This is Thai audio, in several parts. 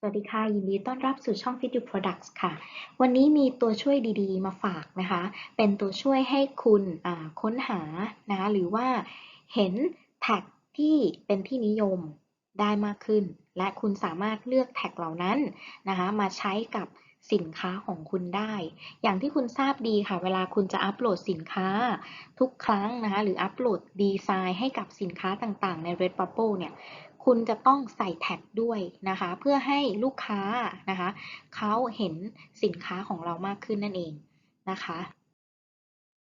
สวัสดีค่ะ ยินดีต้อนรับสู่ช่อง Fit You Products ค่ะ วันนี้มีตัวช่วยดีๆ มาฝากนะคะ เป็นตัวช่วยให้คุณค้นหานะหรือว่าเห็นแท็กที่เป็นที่นิยมได้มากขึ้น และคุณสามารถเลือกแท็กเหล่านั้นนะคะ มาใช้กับสินค้าของคุณได้ อย่างที่คุณทราบดีค่ะ เวลาคุณจะอัปโหลดสินค้าทุกครั้งนะคะ หรืออัปโหลดดีไซน์ให้กับสินค้าต่างๆ ใน Redbubble เนี่ย คุณจะต้องใส่แท็กด้วยนะคะ เพื่อให้ลูกค้านะคะเขาเห็นสินค้าของเรามากขึ้นนั่นเองนะคะ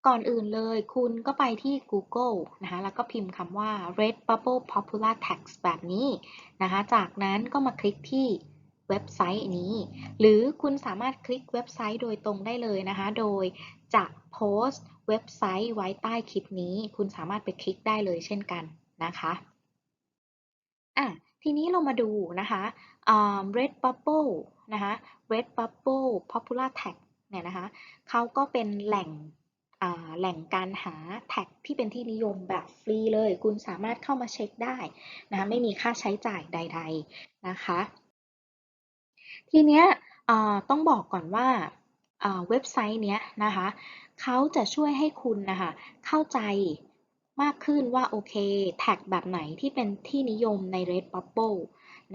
ก่อนอื่นเลยคุณก็ไปที่ Google นะคะ แล้วก็พิมพ์คำว่า Redbubble Popular Tags แบบนี้นะคะ จากนั้นก็มาคลิกที่เว็บไซต์นี้ หรือคุณสามารถคลิกเว็บไซต์โดยตรงได้เลยนะคะ โดยจะโพสต์เว็บไซต์ไว้ใต้คลิปนี้ คุณสามารถไปคลิกได้เลยเช่นกันนะคะ อะ ทีนี้เรามาดูนะคะ Red Bubble นะคะ Red Bubble Popular Tag เนี่ยนะคะเขาก็เป็นแหล่งแหล่งการหาแท็กที่เป็นที่นิยมแบบฟรีเลย คุณสามารถเข้ามาเช็คได้นะคะไม่มีค่าใช้จ่ายใด ๆนะคะ ทีเนี้ยต้องบอกก่อนว่าเว็บไซต์เนี้ยนะคะเขาจะช่วยให้คุณนะคะเข้าใจ มากขึ้นว่าโอเค แท็กแบบไหนที่เป็นที่นิยมใน Redbubble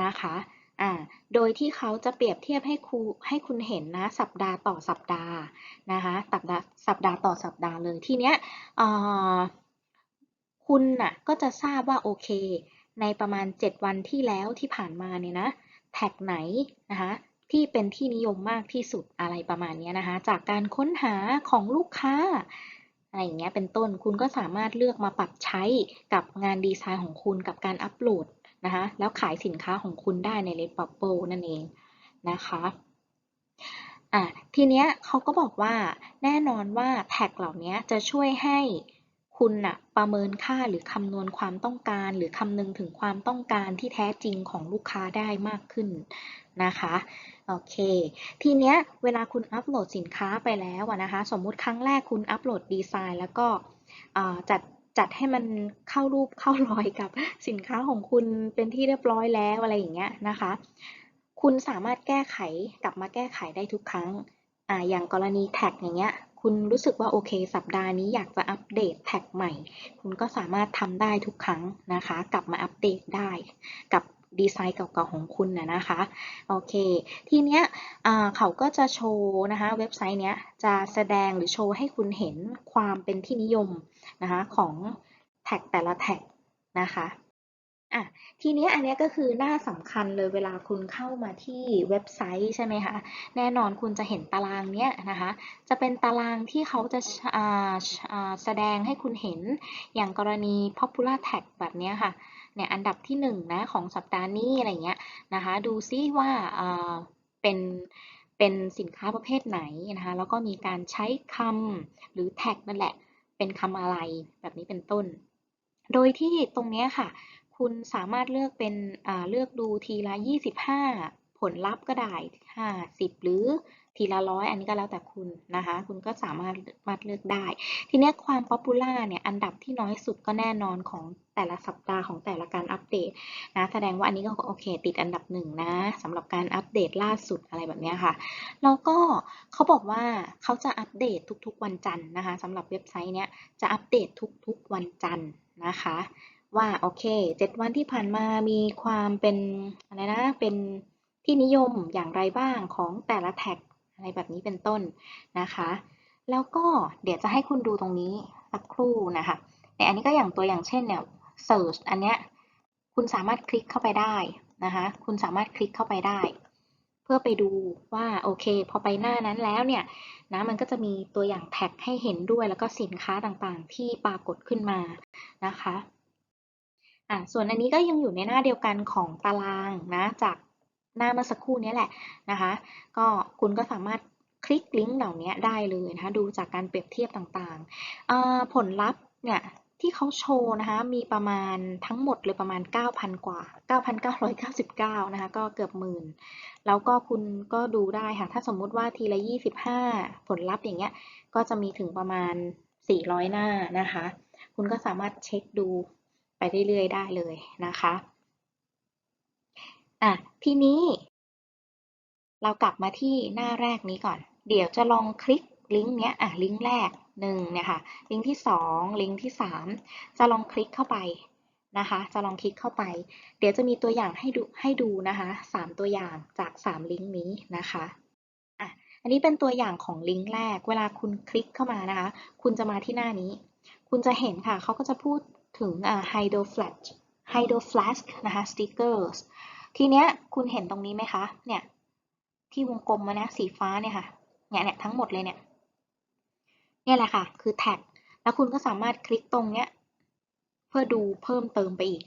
นะคะอ่าโดยที่เขาจะเปรียบเทียบให้ครูให้คุณเห็นนะสัปดาห์ต่อสัปดาห์นะคะสัปดาห์สัปดาห์ต่อสัปดาห์เลยทีเนี้ยคุณน่ะก็จะทราบว่าโอเค ในประมาณ 7 วันที่แล้วที่ผ่านมาเนี่ยนะแท็กไหนนะคะที่เป็นที่นิยมมากที่สุดอะไรประมาณนี้นะคะจากการค้นหาของลูกค้า อะไรอย่างเงี้ยเป็นต้นคุณก็สามารถเลือกมาปรับใช้กับงานดีไซน์ของคุณกับการอัปโหลดนะคะแล้วขายสินค้าของคุณได้ใน Redbubble นั่นเองนะคะอะทีเนี้ยเขาก็บอกว่าแน่นอนว่าแท็กเหล่านี้จะช่วยให้ คุณนะประเมินค่าหรือคำนวณความต้องการ หรือคำนึงถึงความต้องการที่แท้จริงของลูกค้าได้มากขึ้นนะคะโอเค ทีเนี้ยเวลาคุณอัปโหลดสินค้าไปแล้วนะคะ สมมุติครั้งแรกคุณอัปโหลดดีไซน์แล้วก็จัดจัดให้มันเข้ารูปเข้ารอยกับสินค้าของคุณเป็นที่เรียบร้อยแล้วอะไรอย่างเงี้ยนะคะ คุณสามารถแก้ไขกลับมาแก้ไขได้ทุกครั้งอ่าอย่างกรณีแท็กอย่างเงี้ย คุณรู้สึกว่าโอเค สัปดาห์นี้อยากจะอัปเดตแท็กใหม่ คุณก็สามารถทำได้ทุกครั้งนะคะ กลับมาอัปเดตได้กับดีไซน์เก่าๆของคุณนะนะคะโอเค ทีเนี้ยเขาก็จะโชว์นะคะเว็บไซต์เนี้ยจะแสดงหรือโชว์ให้คุณเห็นความเป็นที่นิยมนะคะของแท็กแต่ละแท็กนะคะ อะ ทีนี้อันนี้ก็คือหน้าสำคัญเลยเวลาคุณเข้ามาที่เว็บไซต์ใช่ไหมคะ แน่นอนคุณจะเห็นตารางเนี้ยนะคะ จะเป็นตารางที่เขาจะแสดงให้คุณเห็นอย่างกรณี popular tag แบบนี้ค่ะ เนี่ยอันดับที่1นนะของสัปดาห์นี้อะไรเงี้ยนะคะ ดูซิว่าเป็นเป็นสินค้าประเภทไหนนะคะ แล้วก็มีการใช้คำหรือแท็กนั่นแหละ เป็นคำอะไรแบบนี้เป็นต้น โดยที่ตรงนี้ค่ะ คุณสามารถเลือกเป็นเลือกดูทีละ 25 ผลลัพธ์ก็ได้ 50 หรือทีละร้อยอันนี้ก็แล้วแต่คุณนะคะ คุณก็สามารถมาเลือกได้ ทีนี้ความป๊อปปูล่าเนี่ยอันดับที่น้อยสุดก็แน่นอนของแต่ละสัปดาห์ของแต่ละการอัปเดตนะแสดงว่าอันนี้ก็โอเค ติดอันดับหนึ่งนะสำหรับการอัปเดตล่าสุดอะไรแบบนี้ค่ะ แล้วก็เขาบอกว่าเขาจะอัปเดตทุกๆวันจันทร์นะคะสำหรับเว็บไซต์เนี้ยจะอัปเดตทุกๆวันจันทร์นะคะ ว่าโอเคเจ็ดวันที่ผ่านมามีความเป็นอะไรนะเป็นที่นิยมอย่างไรบ้างของแต่ละแท็กอะไรแบบนี้เป็นต้นนะคะ แล้วก็เดี๋ยวจะให้คุณดูตรงนี้สักครู่นะคะในอันนี้ก็อย่างตัวอย่างเช่นเนี่ย search อันเนี้ยคุณสามารถคลิกเข้าไปได้นะคะ คุณสามารถคลิกเข้าไปได้ เพื่อไปดูว่าโอเค พอไปหน้านั้นแล้วเนี่ยนะมันก็จะมีตัวอย่างแท็กให้เห็นด้วยแล้วก็สินค้าต่างๆ ที่ปรากฏขึ้นมานะคะ อะส่วนอันนี้ก็ยังอยู่ในหน้าเดียวกันของตารางนะจากหน้าเมื่อสักครู่นี้แหละนะคะ ก็คุณก็สามารถคลิกลิงก์เหล่านี้ได้เลยนะคะดูจากการเปรียบเทียบต่างๆ ผลลัพธ์เนี่ยที่เขาโชว์นะคะมีประมาณทั้งหมดเลยประมาณ 9,000 กว่า 9,999 นะคะก็เกือบหมื่น แล้วก็คุณก็ดูได้ค่ะ ถ้าสมมุติว่าทีละ 25 ผลลัพธ์อย่างเงี้ยก็จะมีถึงประมาณ 400 หน้านะคะ คุณก็สามารถเช็คดู ไปเรื่อยๆได้เลยนะคะอะทีนี้ เรากลับมาที่หน้าแรกนี้ก่อน เดี๋ยวจะลองคลิกลิงก์เนี้ยอะลิงก์แรกหนึ่งเนี่ยค่ะ ลิงก์ที่สองลิงก์ที่สามจะลองคลิกเข้าไปนะคะ จะลองคลิกเข้าไป เดี๋ยวจะมีตัวอย่างให้ดูให้ดูนะคะสามตัวอย่างจากสามลิงก์นี้นะคะอะอันนี้เป็นตัวอย่างของลิงก์แรก เวลาคุณคลิกเข้ามานะคะ คุณจะมาที่หน้านี้ คุณจะเห็นค่ะเขาก็จะพูด ถึงอ่า Hydro Flash Hydro Flask นะคะ stickers ทีเนี้ยคุณเห็นตรงนี้ไหมคะ เนี่ย ที่วงกลมมานะสีฟ้าเนี่ยค่ะเนี่ยเนี่ยทั้งหมดเลยเนี่ยเนี่ยแหละค่ะ คือแท็ก แล้วคุณก็สามารถคลิกตรงเนี้ย เพื่อดูเพิ่มเติมไปอีก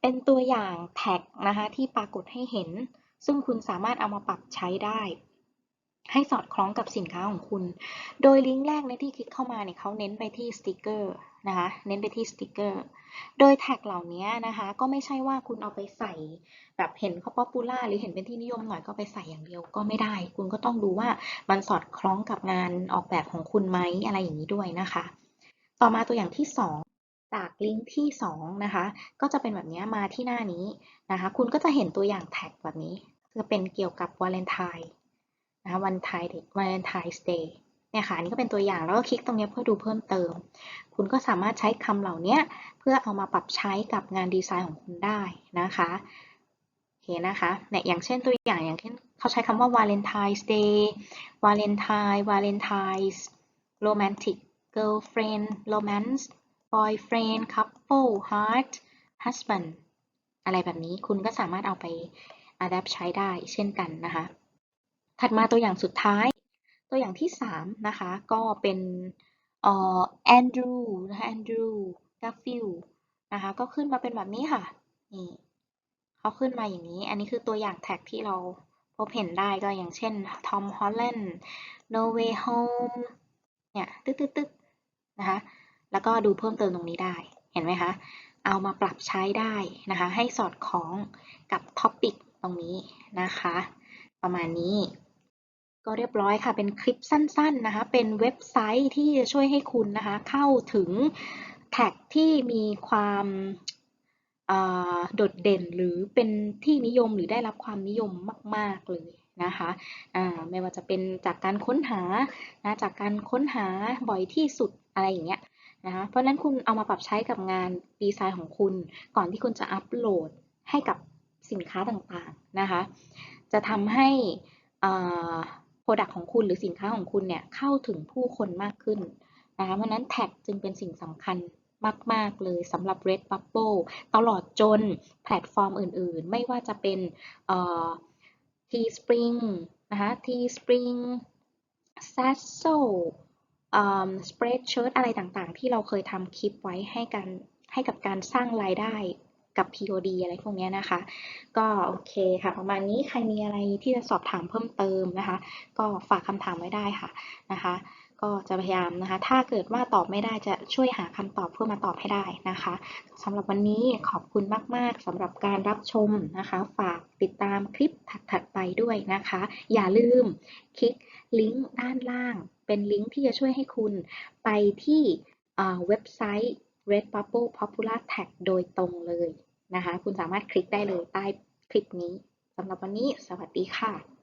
เป็นตัวอย่างแท็กนะคะที่ปรากฏให้เห็น ซึ่งคุณสามารถเอามาปรับใช้ได้ ให้สอดคล้องกับสินค้าของคุณ โดยลิงก์แรกในที่คลิกเข้ามาเนี่ยเขาเน้นไปที่สติกเกอร์นะคะ เน้นไปที่สติกเกอร์ โดยแท็กเหล่านี้นะคะ ก็ไม่ใช่ว่าคุณเอาไปใส่ แบบเห็นเขาป๊อปปูล่าหรือเห็นเป็นที่นิยมหน่อยก็ไปใส่อย่างเดียวก็ไม่ได้ คุณก็ต้องดูว่ามันสอดคล้องกับงานออกแบบของคุณไหมอะไรอย่างนี้ด้วยนะคะ ต่อมาตัวอย่างที่ 2จากลิงก์ที่ 2 นะคะ ก็จะเป็นแบบนี้มาที่หน้านี้นะคะ คุณก็จะเห็นตัวอย่างแท็กแบบนี้จะเป็นเกี่ยวกับวาเลนไทน์ นะคะวันไทน์วาเลนไทน์สเดย์เนี่ยค่ะนี่ก็เป็นตัวอย่างแล้วก็คลิกตรงนี้เพื่อดูเพิ่มเติม คุณก็สามารถใช้คำเหล่านี้เพื่อเอามาปรับใช้กับงานดีไซน์ของคุณได้นะคะโอเคนะคะเนี่ยอย่างเช่นตัวอย่างอย่างเช่นเขาใช้คำว่า Valentine's Day Valentine Valentine's Romantic Girlfriend Romance Boyfriend Couple Heart Husband อะไรแบบนี้คุณก็สามารถเอาไป adapt ใช้ได้เช่นกันนะคะ ถัดมาตัวอย่างสุดท้าย ตัวอย่างที่ 3 นะคะ ก็เป็นอ่อแอนดรูนะคะแอนดรูกาฟิลนะคะ ก็ขึ้นมาเป็นแบบนี้ค่ะ นี่เขาขึ้นมาอย่างนี้ อันนี้คือตัวอย่างแท็กที่เราพบเห็นได้ก็อย่างเช่น Tom Holland No Way Home เนี่ย ตึ๊ดตึ๊ดตึ๊ดนะคะ แล้วก็ดูเพิ่มเติมตรงนี้ได้ เห็นไหมคะ เอามาปรับใช้ได้นะคะ ให้สอดคล้องกับท็อปิกตรงนี้นะคะ ประมาณนี้ ก็เรียบร้อยค่ะ เป็นคลิปสั้นๆนะคะ เป็นเว็บไซต์ที่จะช่วยให้คุณนะคะ เข้าถึงแท็กที่มีความโดดเด่นหรือเป็นที่นิยมหรือได้รับความนิยมมาก ๆ เลยนะคะไม่ว่าจะเป็นจากการค้นหานะจากการค้นหาบ่อยที่สุดอะไรอย่างเงี้ยนะคะเพราะฉะนั้นคุณเอามาปรับใช้กับงานดีไซน์ของคุณ ก่อนที่คุณจะอัปโหลดให้กับสินค้าต่างๆนะคะ จะทำให้ โปรดักของคุณหรือสินค้าของคุณเนี่ยเข้าถึงผู้คนมากขึ้นนะคะเพราะนั้นแท็กจึงเป็นสิ่งสำคัญมาก ๆ เลยสำหรับ Redbubble ตลอดจนแพลตฟอร์มอื่น ๆ ไม่ว่าจะเป็น Teespring นะคะ Teespring Sasso Spreadshirt อะไรต่าง ๆ ที่เราเคยทำคลิปไว้ให้กันให้กับการสร้างรายได้ กับ POD อะไรพวกนี้นะคะ ก็โอเคค่ะ ประมาณนี้ใครมีอะไรที่จะสอบถามเพิ่มเติมนะคะ ก็ฝากคำถามไว้ได้ค่ะนะคะ ก็จะพยายามนะคะ ถ้าเกิดว่าตอบไม่ได้จะช่วยหาคำตอบเพื่อมาตอบให้ได้นะคะสำหรับวันนี้ขอบคุณมาก ๆสำหรับการรับชมนะคะ ฝากติดตามคลิปถัดๆไปด้วยนะคะ อย่าลืมคลิกลิงก์ด้านล่าง เป็นลิงก์ที่จะช่วยให้คุณไปที่เว็บไซต์ Redbubble Popular Tag โดยตรงเลยนะคะ คุณสามารถคลิกได้เลยใต้คลิปนี้สำหรับวันนี้สวัสดีค่ะ